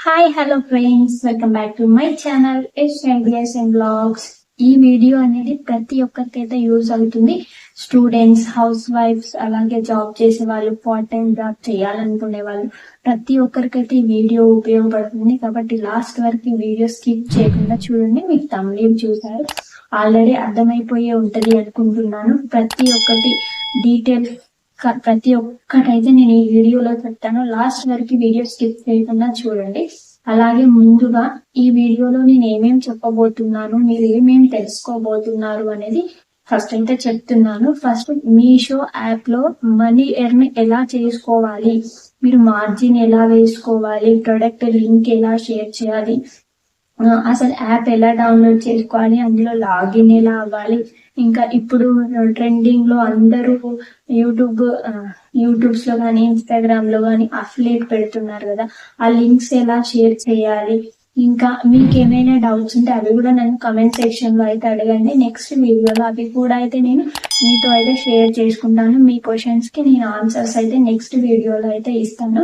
Hi hello friends welcome back to my channel S ideas and blogs ఈ video అనేది ప్రతి ఒక్కరికైతే use అవుతుంది. స్టూడెంట్స్ హౌస్ వైఫ్స్ అలాగే జాబ్ చేసే వాళ్ళు పార్ట్ టైం జాబ్ చేయాలనుకునే వాళ్ళు ప్రతి ఒక్కరికైతే ఈ వీడియో ఉపయోగపడుతుంది. కాబట్టి లాస్ట్ వరకు ఈ వీడియో స్కిప్ చేయకుండా చూడండి. మీకు తమిళం చూసారు. ఆల్రెడీ అర్థమైపోయే ఉంటది అనుకుంటున్నాను. ప్రతి ఒక్కటి డీటెయిల్ ప్రతి ఒక్కటైతే నేను ఈ వీడియోలో చెప్తాను లాస్ట్ వరకు వీడియో స్కిప్ చేయకుండా చూడండి. అలాగే ముందుగా ఈ వీడియోలో నేను ఏమేమి చెప్పబోతున్నాను మీరు ఏమేమి తెలుసుకోబోతున్నారు అనేది ఫస్ట్ అయితే చెప్తున్నాను. ఫస్ట్ మీషో యాప్లో మనీ ఎర్న్ ఎలా చేసుకోవాలి మీరు మార్జిన్ ఎలా వేసుకోవాలి ప్రొడక్ట్ లింక్ ఎలా షేర్ చేయాలి అసలు యాప్ ఎలా డౌన్లోడ్ చేసుకోవాలి అందులో లాగిన్ ఎలా అవ్వాలి ఇంకా ఇప్పుడు ట్రెండింగ్లో అందరూ యూట్యూబ్ యూట్యూబ్స్లో కానీ ఇన్స్టాగ్రామ్లో కానీ అఫిలియేట్ పెడుతున్నారు కదా ఆ లింక్స్ ఎలా షేర్ చేయాలి ఇంకా మీకు ఏమైనా డౌట్స్ ఉంటే అవి కూడా నన్ను కమెంట్ సెక్షన్లో అయితే అడగండి. నెక్స్ట్ వీడియోలో అవి కూడా అయితే నేను మీతో అయితే షేర్ చేసుకుంటాను. మీ క్వశ్చన్స్కి నేను ఆన్సర్స్ అయితే నెక్స్ట్ వీడియోలో అయితే ఇస్తాను.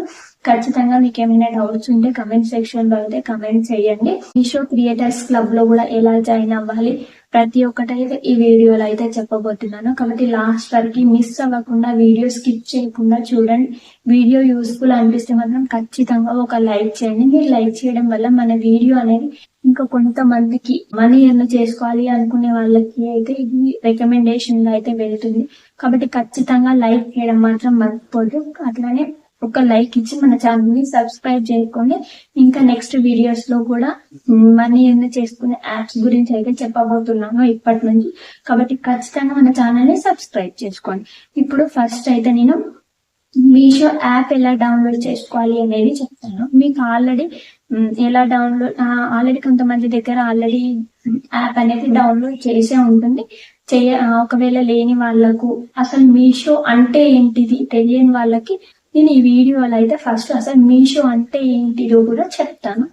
ఖచ్చితంగా మీకు ఏమైనా డౌట్స్ ఉంటే కమెంట్ సెక్షన్లో అయితే కమెంట్ చేయండి. మీషో క్రియేటర్స్ క్లబ్లో కూడా ఎలా జాయిన్ అవ్వాలి? ప్రతి ఒక్కటైతే ఈ వీడియోలో అయితే చెప్పబోతున్నాను. కాబట్టి లాస్ట్ వరకు మిస్ అవ్వకుండా వీడియో స్కిప్ చేయకుండా చూడండి. వీడియో యూస్ఫుల్ అనిపిస్తే మాత్రం ఖచ్చితంగా ఒక లైక్ చేయండి. మీరు లైక్ చేయడం వల్ల మన వీడియో అనేది ఇంకా కొంతమందికి మనీ ఎర్న్ చేసుకోవాలి అనుకునే వాళ్ళకి అయితే ఇది రికమెండేషన్లో అయితే వెళ్తుంది. కాబట్టి ఖచ్చితంగా లైక్ చేయడం మాత్రం మర్చిపోదు అట్లానే ఒక లైక్ ఇచ్చి మన ఛానల్ని సబ్స్క్రైబ్ చేసుకోండి ఇంకా నెక్స్ట్ వీడియోస్లో కూడా మనీ ఎన్ని చేసుకునే యాప్స్ గురించి అయితే చెప్పబోతున్నాను ఇప్పటి నుంచి కాబట్టి ఖచ్చితంగా మన ఛానల్ని సబ్స్క్రైబ్ చేసుకోండి. ఇప్పుడు ఫస్ట్ అయితే నేను మీషో యాప్ ఎలా డౌన్లోడ్ చేసుకోవాలి అనేది చెప్తాను. మీకు ఆల్రెడీ ఎలా డౌన్లోడ్ ఆల్రెడీ కొంతమంది దగ్గర ఆల్రెడీ యాప్ అనేది డౌన్లోడ్ చేసే ఉంటుంది. చేయ ఒకవేళ లేని వాళ్ళకు అసలు మీషో అంటే ఏంటిది తెలియని వాళ్ళకి నేను ఈ వీడియోలో అయితే ఫస్ట్ అసలు మీషో అంటే ఏంటిదో కూడా చెప్తాను.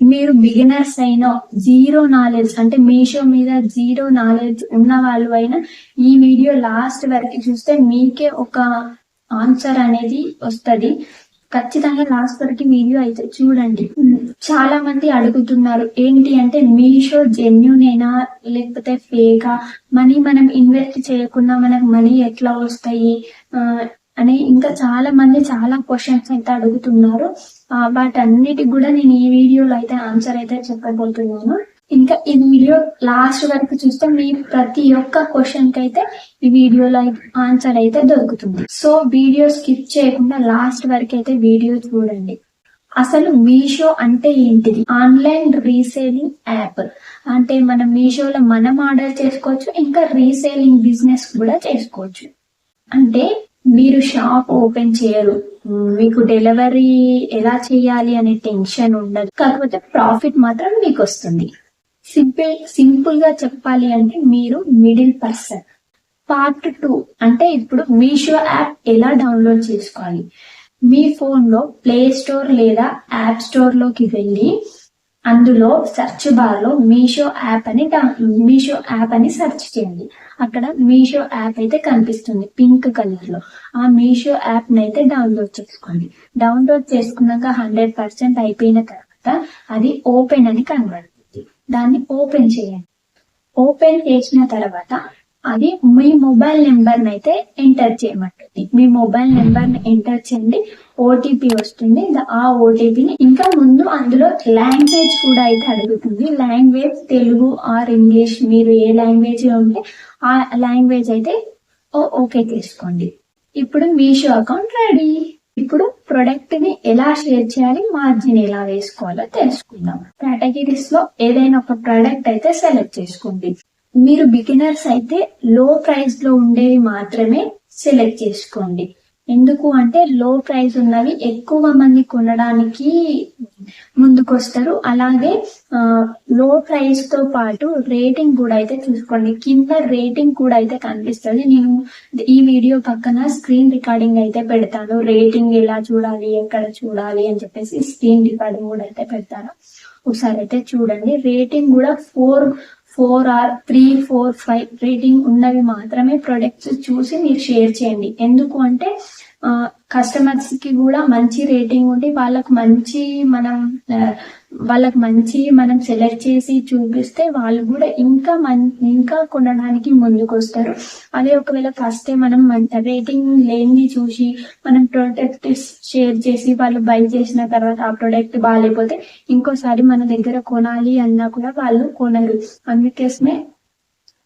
మీరు బిగినర్స్ అయినా జీరో నాలెడ్జ్ అంటే మీషో మీద జీరో నాలెడ్జ్ ఉన్న వాళ్ళు అయినా ఈ వీడియో లాస్ట్ వరకు చూస్తే మీకే ఒక ఆన్సర్ అనేది వస్తుంది. ఖచ్చితంగా లాస్ట్ వరకు వీడియో అయితే చూడండి. చాలా మంది అడుగుతున్నారు ఏంటి అంటే మీషో జెన్యునేనా లేకపోతే ఫేకా మనీ మనం ఇన్వెస్ట్ చేయకుండా మనకు మనీ ఎట్లా వస్తాయి? అని ఇంకా చాలా మంది చాలా క్వశ్చన్స్ అయితే అడుగుతున్నారు. బట్ వాటన్నిటికి కూడా నేను ఈ వీడియోలో అయితే ఆన్సర్ అయితే చెప్పబోతున్నాను. ఇంకా ఈ వీడియో లాస్ట్ వరకు చూస్తే మీ ప్రతి ఒక్క క్వశ్చన్కి అయితే ఈ వీడియోలో ఆన్సర్ అయితే దొరుకుతుంది. సో వీడియో స్కిప్ చేయకుండా లాస్ట్ వరకు అయితే వీడియో చూడండి. అసలు మీషో అంటే ఏంటిది? Online reselling app. అంటే మనం మీషోలో మనం ఆర్డర్ చేసుకోవచ్చు ఇంకా రీసేలింగ్ బిజినెస్ కూడా చేసుకోవచ్చు. అంటే మీరు షాప్ ఓపెన్ చేయరు. మీకు డెలివరీ ఎలా చేయాలి అనే టెన్షన్ ఉండదు. కాకపోతే ప్రాఫిట్ మాత్రం మీకు వస్తుంది. సింపుల్ సింపుల్గా చెప్పాలి అంటే మీరు మిడిల్ పర్సన్. పార్ట్ టూ అంటే ఇప్పుడు మీషో యాప్ ఎలా డౌన్లోడ్ చేసుకోవాలి? మీ ఫోన్లో ప్లే స్టోర్ లేదా యాప్ స్టోర్లోకి వెళ్ళి అందులో సెర్చ్ బార్లో మీషో యాప్ అని మీషో యాప్ అని సెర్చ్ చేయండి. అక్కడ మీషో యాప్ అయితే కనిపిస్తుంది పింక్ కలర్లో. ఆ మీషో యాప్ అయితే డౌన్లోడ్ చేసుకోండి. డౌన్లోడ్ చేసుకున్నాక హండ్రెడ్ పర్సెంట్ అయిపోయిన తర్వాత అది ఓపెన్ అని కనబడుతుంది. దాన్ని ఓపెన్ చేయండి. ఓపెన్ చేసిన తర్వాత అది మీ మొబైల్ నెంబర్ అయితే ఎంటర్ చేయమంటుంది. మీ మొబైల్ నెంబర్ని ఎంటర్ చేయండి ఓటీపీ వస్తుంది. ఆ ఓటీపీని ఇంకా ముందు అందులో లాంగ్వేజ్ కూడా అయితే అడుగుతుంది. లాంగ్వేజ్ తెలుగు ఆర్ ఇంగ్లీష్ మీరు ఏ లాంగ్వేజ్ ఉంటే ఆ లాంగ్వేజ్ అయితే ఓ- ఓకే తీసుకోండి. ఇప్పుడు మీషో అకౌంట్ రెడీ. ఇప్పుడు ప్రొడక్ట్ని ఎలా షేర్ చేయాలి మార్జిన్ ఎలా వేసుకోవాలో తెలుసుకుందాం. కేటగిరీస్లో ఏదైనా ఒక ప్రొడక్ట్ అయితే సెలెక్ట్ చేసుకోండి. మీరు బిగినర్స్ అయితే లో ప్రైస్లో ఉండేవి మాత్రమే సెలెక్ట్ చేసుకోండి. ఎందుకు అంటే లో ప్రైస్ ఉన్నవి ఎక్కువ మంది కొనడానికి ముందుకొస్తారు. అలాగే లో ప్రైస్తో పాటు రేటింగ్ కూడా అయితే చూసుకోండి. కింద రేటింగ్ కూడా అయితే కనిపిస్తుంది. నేను ఈ వీడియో పక్కన స్క్రీన్ రికార్డింగ్ అయితే పెడతాను. రేటింగ్ ఎలా చూడాలి ఎక్కడ చూడాలి అని చెప్పేసి స్క్రీన్ రికార్డింగ్ కూడా అయితే పెడతాను. ఒకసారి అయితే చూడండి. రేటింగ్ కూడా four four or three four five rating ఉన్నవి మాత్రమే ప్రొడక్ట్స్ చూసి మీరు షేర్ చేయండి. ఎందుకు అంటే కస్టమర్స్కి కూడా మంచి రేటింగ్ ఉండి వాళ్ళకు మంచి మనం వాళ్ళకి మంచి మనం సెలెక్ట్ చేసి చూపిస్తే వాళ్ళు కూడా ఇంకా మం ఇంకా కొనడానికి ముందుకు వస్తారు అదే ఒకవేళ ఫస్ట్ మనం రేటింగ్ లేని చూసి మనం ప్రోడక్ట్ షేర్ చేసి వాళ్ళు బై చేసిన తర్వాత ఆ ప్రోడక్ట్ బాగాలేకపోతే ఇంకోసారి మన దగ్గర కొనాలి అన్నా కూడా వాళ్ళు కొనరు. అందుకోసమే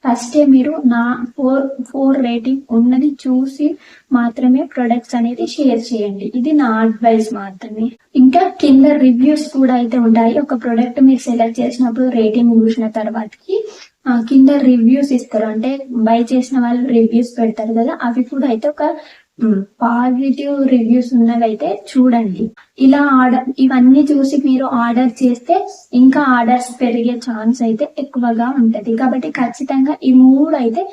ఫస్ట్ మీరు నా ఫోర్ ఫోర్ రేటింగ్ ఉన్నది చూసి మాత్రమే ప్రొడక్ట్స్ అనేది షేర్ చేయండి. ఇది నా అడ్వైస్ మాత్రమే. ఇంకా కింద రివ్యూస్ కూడా అయితే ఉంటాయి. ఒక ప్రొడక్ట్ మీరు సెలెక్ట్ చేసినప్పుడు రేటింగ్ చూసిన తర్వాతకి కింద రివ్యూస్ ఇస్తారు. అంటే బై చేసిన వాళ్ళు రివ్యూస్ పెడతారు కదా అవి కూడా అయితే ఒక పాజిటివ్ రివ్యూస్ ఉన్నవైతే చూడండి. ఇలా ఆర్డర్ ఇవన్నీ చూసి మీరు ఆర్డర్ చేస్తే ఇంకా ఆర్డర్స్ పెరిగే ఛాన్స్ అయితే ఎక్కువగా ఉంటది. కాబట్టి ఖచ్చితంగా ఈ మూడు అయితే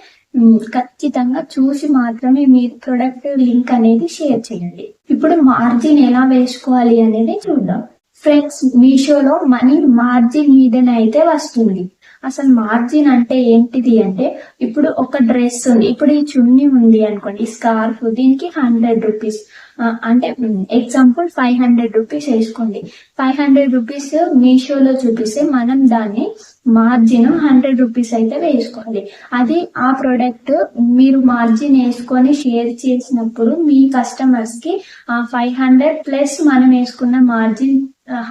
ఖచ్చితంగా చూసి మాత్రమే మీ ప్రొడక్ట్ లింక్ అనేది షేర్ చేయండి. ఇప్పుడు మార్జిన్ ఎలా వేసుకోవాలి అనేది చూద్దాం. ఫ్రెండ్స్ మీషోలో మనీ మార్జిన్ మీదనే అయితే వస్తుంది. అసలు మార్జిన్ అంటే ఏంటిది అంటే ఇప్పుడు ఒక డ్రెస్ ఉంది ఇప్పుడు ఈ చున్నీ ఉంది అనుకోండి స్కార్ఫ్ దీనికి హండ్రెడ్ రూపీస్. అంటే ఎగ్జాంపుల్ ఫైవ్ హండ్రెడ్ రూపీస్ వేసుకోండి. ఫైవ్ హండ్రెడ్ రూపీస్ మీషోలో చూపిస్తే మనం దాన్ని మార్జిన్ హండ్రెడ్ రూపీస్ అయితే వేసుకోవాలి అది ఆ ప్రోడక్ట్ మీరు మార్జిన్ వేసుకొని షేర్ చేసినప్పుడు మీ కస్టమర్స్కి ఫైవ్ హండ్రెడ్ ప్లస్ మనం వేసుకున్న మార్జిన్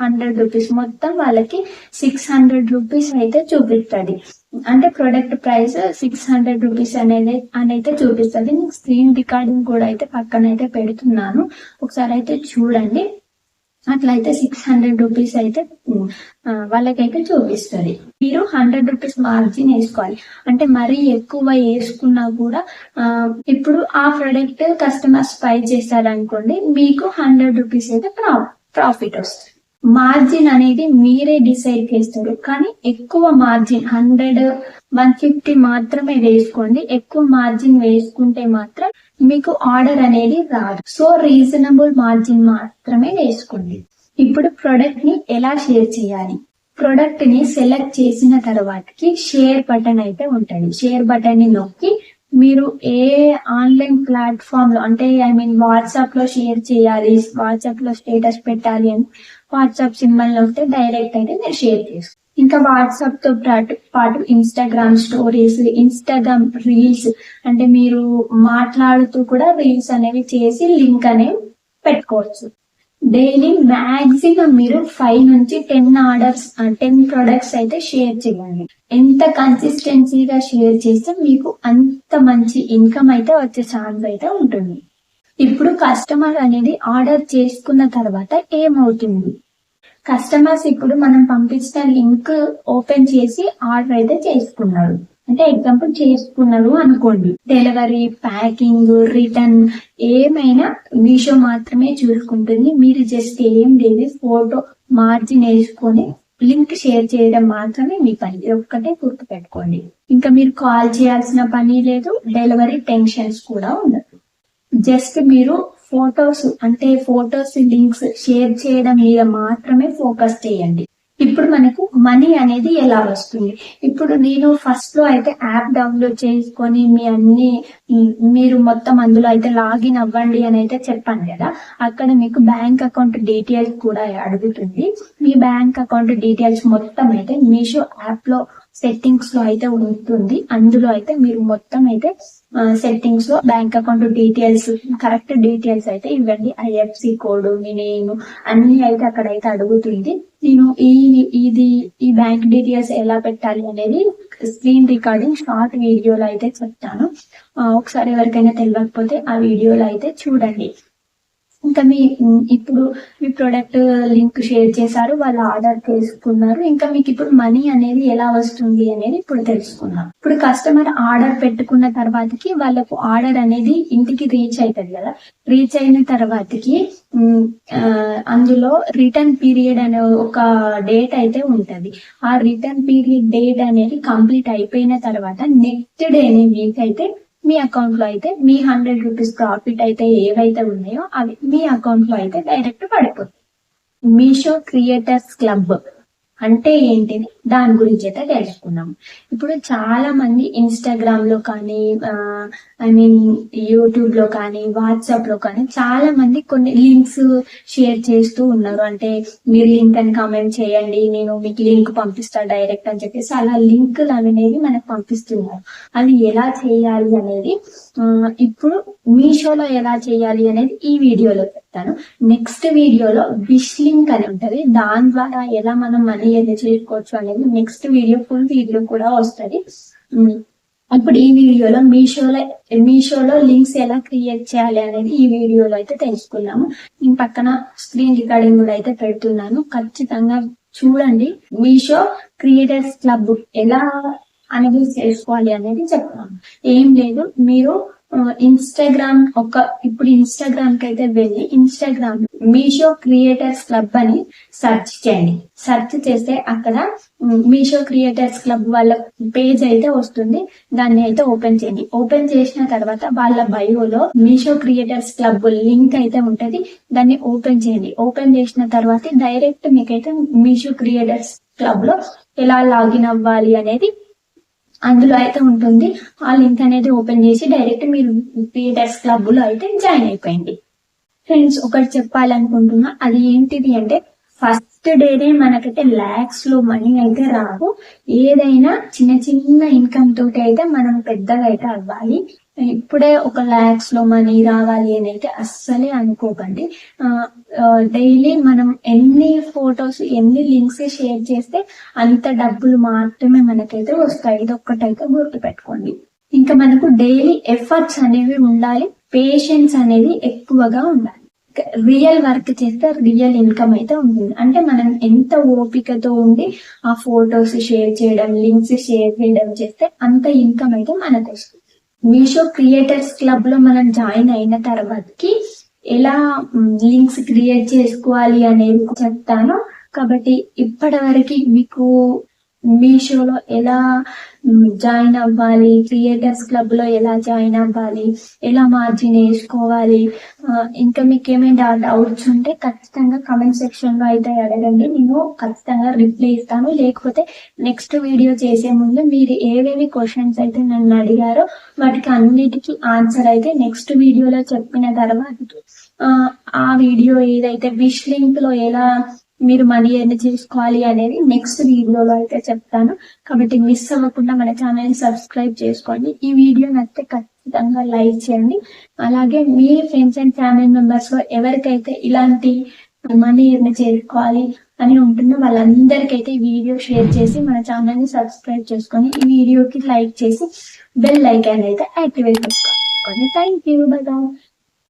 హండ్రెడ్ రూపీస్ మొత్తం వాళ్ళకి సిక్స్ హండ్రెడ్ రూపీస్ అయితే చూపిస్తుంది. అంటే product price six hundred rupees అనేది అని అయితే చూపిస్తుంది. నేను స్క్రీన్ రికార్డింగ్ కూడా అయితే పక్కన అయితే పెడుతున్నాను. ఒకసారి అయితే చూడండి. అట్లయితే సిక్స్ హండ్రెడ్ రూపీస్ అయితే వాళ్ళకైతే చూపిస్తుంది. మీరు హండ్రెడ్ రూపీస్ మార్జిన్ వేసుకోవాలి. అంటే మరీ ఎక్కువ వేసుకున్నా కూడా ఇప్పుడు ఆ ప్రొడక్ట్ కస్టమర్స్ పై చేశారనుకోండి మీకు హండ్రెడ్ రూపీస్ అయితే ప్రాఫిట్ వస్తుంది. మార్జిన్ అనేది మీరే డిసైడ్ చేస్తారు. కానీ ఎక్కువ మార్జిన్ హండ్రెడ్ వన్ ఫిఫ్టీ మాత్రమే వేసుకోండి. ఎక్కువ మార్జిన్ వేసుకుంటే మాత్రం మీకు ఆర్డర్ అనేది రాదు. సో రీజనబుల్ మార్జిన్ మాత్రమే వేసుకోండి. ఇప్పుడు ప్రొడక్ట్ని ఎలా షేర్ చేయాలి? ప్రొడక్ట్ని సెలెక్ట్ చేసిన తర్వాతకి షేర్ బటన్ అయితే ఉంటుంది. షేర్ బటన్ని నొక్కి మీరు ఏ ఆన్లైన్ ప్లాట్ఫామ్లో అంటే ఐ మీన్ వాట్సాప్లో షేర్ చేయాలి వాట్సాప్లో స్టేటస్ పెట్టాలి అని వాట్సాప్ సింబల్ నొక్కితే డైరెక్ట్ అయితే మీరు షేర్ చేసుకో. ఇంకా వాట్సాప్తో పాటు పాటు ఇన్స్టాగ్రామ్ స్టోరీస్ ఇన్స్టాగ్రామ్ రీల్స్ అంటే మీరు మాట్లాడుతూ కూడా రీల్స్ అనేవి చేసి లింక్ అనేవి పెట్టుకోవచ్చు. డైలీ మాక్సిమం మీరు ఫైవ్ నుంచి టెన్ ఆర్డర్స్ టెన్ ప్రొడక్ట్స్ అయితే షేర్ చేయండి. ఎంత కన్సిస్టెన్సీగా షేర్ చేస్తే మీకు అంత మంచి ఇన్కమ్ అయితే వచ్చే ఛాన్స్ అయితే ఉంటుంది. ఇప్పుడు కస్టమర్ అనేది ఆర్డర్ చేసుకున్న తర్వాత ఏమవుతుంది? కస్టమర్స్ ఇప్పుడు మనం పంపించిన లింక్ ఓపెన్ చేసి ఆర్డర్ అయితే చేసుకున్నారు. అంటే ఎగ్జాంపుల్ చేసుకున్నారు అనుకోండి. డెలివరీ ప్యాకింగ్ రిటర్న్ ఏమైనా మీషో మాత్రమే చూసుకుంటుంది. మీరు జస్ట్ ఏం లేదు ఫోటో మార్జిన్ వేసుకొని లింక్ షేర్ చేయడం మాత్రమే మీ పని. ఒక్కటే గుర్తు పెట్టుకోండి ఇంకా మీరు కాల్ చేయాల్సిన పని లేదు. డెలివరీ టెన్షన్స్ కూడా ఉండదు జస్ట్ మీరు ఫొటోస్ అంటే ఫొటోస్ లింక్స్ షేర్ చేయడం మీద మాత్రమే ఫోకస్ చేయండి. ఇప్పుడు మనకు మనీ అనేది ఎలా వస్తుంది? ఇప్పుడు నేను ఫస్ట్లో అయితే యాప్ డౌన్లోడ్ చేసుకొని మీ అన్ని మీరు మొత్తం అందులో అయితే లాగిన్ అవ్వండి అని అయితే చెప్పాను కదా. అక్కడ మీకు బ్యాంక్ అకౌంట్ డీటెయిల్స్ కూడా అడుగుతుంది. మీ బ్యాంక్ అకౌంట్ డీటెయిల్స్ మొత్తం అయితే మీషో యాప్లో సెట్టింగ్స్లో అయితే ఉంటుంది. అందులో అయితే మీరు మొత్తం అయితే సెట్టింగ్స్లో bank account details correct details అయితే ఇవ్వండి. ఐఎఫ్సి కోడ్ మీ నేమ్ అన్ని అయితే అక్కడ అయితే అడుగుతుంది. నేను ఈ ఇది ఈ బ్యాంక్ డీటెయిల్స్ ఎలా పెట్టాలి అనేది స్క్రీన్ రికార్డింగ్ షార్ట్ వీడియోలో అయితే చెప్తాను. ఒకసారి ఎవరికైనా తెలియకపోతే ఆ వీడియోలో అయితే చూడండి. ఇంకా మీ ఇప్పుడు మీ ప్రొడక్ట్ లింక్ షేర్ చేశారు వాళ్ళు ఆర్డర్ చేసుకున్నారు. ఇంకా మీకు ఇప్పుడు మనీ అనేది ఎలా వస్తుంది అనేది ఇప్పుడు తెలుసుకుందాం. ఇప్పుడు కస్టమర్ ఆర్డర్ పెట్టుకున్న తర్వాతకి వాళ్ళకు ఆర్డర్ అనేది ఇంటికి రీచ్ అవుతుంది కదా. రీచ్ అయిన తర్వాతకి అందులో రిటర్న్ పీరియడ్ అనే ఒక డేట్ అయితే ఉంటుంది. ఆ రిటర్న్ పీరియడ్ డేట్ అనేది కంప్లీట్ అయిపోయిన తర్వాత నెక్స్ట్ డే వీక్ అయితే మీ అకౌంట్లో అయితే మీ హండ్రెడ్ రూపీస్ ప్రాఫిట్ అయితే ఏవైతే ఉన్నాయో అవి మీ అకౌంట్లో అయితే డైరెక్ట్ పడిపోతాయి. మీషో క్రియేటర్స్ క్లబ్ అంటే ఏంటిది? దాని గురించి అయితే తెలుసుకున్నాం ఇప్పుడు చాలా మంది ఇన్స్టాగ్రామ్లో కానీ ఐ మీన్ యూట్యూబ్లో కానీ వాట్సాప్లో కానీ చాలా మంది కొన్ని లింక్స్ షేర్ చేస్తూ ఉన్నారు. అంటే మీరు లింక్ అని కామెంట్ చేయండి నేను మీకు లింక్ పంపిస్తా డైరెక్ట్ అని చెప్పేసి అలా లింకులు అనేవి మనకు పంపిస్తున్నారు. అది ఎలా చేయాలి అనేది ఇప్పుడు మీషోలో ఎలా చేయాలి అనేది ఈ వీడియోలో చెప్తాను. నెక్స్ట్ వీడియోలో విష్ లింక్ అని ఉంటది. దాని ద్వారా ఎలా మనం మనీ అనేది చేసుకోవచ్చు అనేది నెక్స్ట్ వీడియో ఫుల్ వీడియో కూడా వస్తది. అప్పుడు ఇప్పుడు ఈ వీడియోలో మీషోలో మీషోలో లింక్స్ ఎలా క్రియేట్ చేయాలి అనేది ఈ వీడియోలో అయితే తెలుసుకున్నాము నేను పక్కన స్క్రీన్ రికార్డింగ్ కూడా అయితే పెడుతున్నాను. ఖచ్చితంగా చూడండి. మీషో క్రియేటర్స్ క్లబ్ ఎలా అనేది చేసుకోవాలి అనేది చెప్తాను. ఏం లేదు మీరు ఇన్స్టాగ్రామ్ ఒక ఇప్పుడు ఇన్స్టాగ్రామ్కి అయితే వెళ్ళి ఇన్స్టాగ్రామ్ మీషో క్రియేటర్స్ క్లబ్ అని సెర్చ్ చేయండి. సెర్చ్ చేస్తే అక్కడ మీషో క్రియేటర్స్ క్లబ్ వాళ్ళ పేజ్ అయితే వస్తుంది. దాన్ని అయితే ఓపెన్ చేయండి. ఓపెన్ చేసిన తర్వాత వాళ్ళ బయోలో మీషో క్రియేటర్స్ క్లబ్ లింక్ అయితే ఉంటది. దాన్ని ఓపెన్ చేయండి. ఓపెన్ చేసిన తర్వాత డైరెక్ట్ మీకైతే మీషో క్రియేటర్స్ క్లబ్లో ఎలా లాగిన్ అవ్వాలి అనేది అందులో అయితే ఉంటుంది. ఆ లింక్ అనేది ఓపెన్ చేసి డైరెక్ట్ మీరు క్రియేటర్స్ క్లబ్లో అయితే జాయిన్ అయిపోయింది. ఫ్రెండ్స్ ఒకటి చెప్పాలనుకుంటున్నా. అది ఏంటిది అంటే ఫస్ట్ డేనే మనకైతే లాక్స్లో మనీ అయితే రావు. ఏదైనా చిన్న చిన్న ఇన్కమ్ తోటి అయితే మనం పెద్దగా అయితే అవ్వాలి. ఇప్పుడే ఒక లాక్స్లో మనీ రావాలి అని అయితే అస్సలే అనుకోకండి. డైలీ మనం ఎన్ని ఫొటోస్ ఎన్ని లింక్స్ షేర్ చేస్తే అంత డబ్బులు మాత్రమే మనకైతే వస్తాయి. ఇది ఒక్కటైతే గుర్తు పెట్టుకోండి ఇంకా మనకు డైలీ ఎఫర్ట్స్ అనేవి ఉండాలి. పేషెన్స్ అనేది ఎక్కువగా ఉండాలి. రియల్ వర్క్ చేస్తే రియల్ ఇన్కమ్ అయితే ఉంటుంది. అంటే మనం ఎంత ఓపికతో ఉండి ఆ ఫొటోస్ షేర్ చేయడం లింక్స్ షేర్ చేయడం చేస్తే అంత ఇన్కమ్ అయితే మనకు వస్తుంది. మీషో క్రియేటర్స్ క్లబ్లో మనం జాయిన్ అయిన తర్వాతకి ఎలా లింక్స్ క్రియేట్ చేసుకోవాలి అనేది చెప్తాను. కాబట్టి ఇప్పటి వరకు మీకు మీషోలో ఎలా జాయిన్ అవ్వాలి క్రియేటర్స్ క్లబ్లో ఎలా జాయిన్ అవ్వాలి ఎలా మార్జిన్ వేసుకోవాలి ఇంకా మీకు ఏమైనా డౌట్స్ ఉంటే ఖచ్చితంగా కమెంట్ సెక్షన్లో అయితే అడగండి. నేను ఖచ్చితంగా రిప్లై ఇస్తాను. లేకపోతే నెక్స్ట్ వీడియో చేసే ముందు మీరు ఏవేవి క్వశ్చన్స్ అయితే నన్ను అడిగారో వాటికి అన్నిటికీ ఆన్సర్ అయితే నెక్స్ట్ వీడియోలో చెప్పిన తర్వాత ఆ, ఆ వీడియో ఏదైతే విష్ లింక్లో ఎలా మీరు మనీ ఎన్ని చేసుకోవాలి అనేది నెక్స్ట్ వీడియోలో అయితే చెప్తాను. కాబట్టి మిస్ అవ్వకుండా మన ఛానల్ని సబ్స్క్రైబ్ చేసుకోండి. ఈ వీడియో నచ్చితే ఖచ్చితంగా లైక్ చేయండి. అలాగే మీ ఫ్రెండ్స్ అండ్ ఫ్యామిలీ మెంబర్స్లో ఎవరికైతే ఇలాంటి మనీ ఎన్ని చేసుకోవాలి అని ఉంటుందో వాళ్ళందరికైతే ఈ వీడియో షేర్ చేసి మన ఛానల్ని సబ్స్క్రైబ్ చేసుకొని ఈ వీడియోకి లైక్ చేసి బెల్ ఐకాన్ అయితే యాక్టివేట్ చేసుకోండి. Thank you bye